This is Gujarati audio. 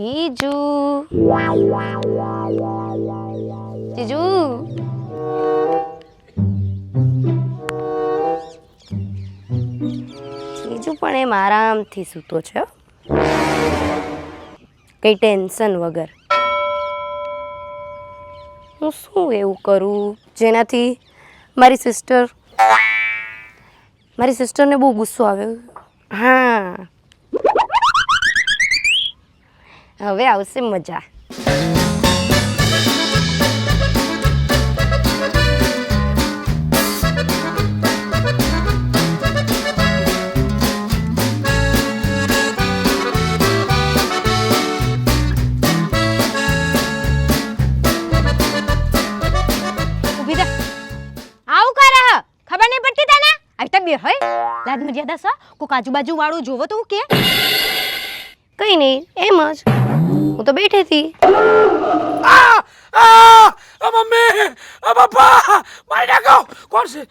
જીજુ. જીજુ. જીજુ પણ એમ આરામથી સૂતો છે કંઈ ટેન્શન વગર. હું શું એવું કરું? જેનાથી મારી સિસ્ટર, મારી સિસ્ટરને બહુ ગુસ્સો આવ્યો હા. તો બે હોય લાજ મર્યાદા સા કોક આજુબાજુ વાળું જોવો તો કે. કઈ નહીં એમ જ. હું તો બેઠી હતી. મમ્મી પપ્પા મારી નાખો. કોણ છે?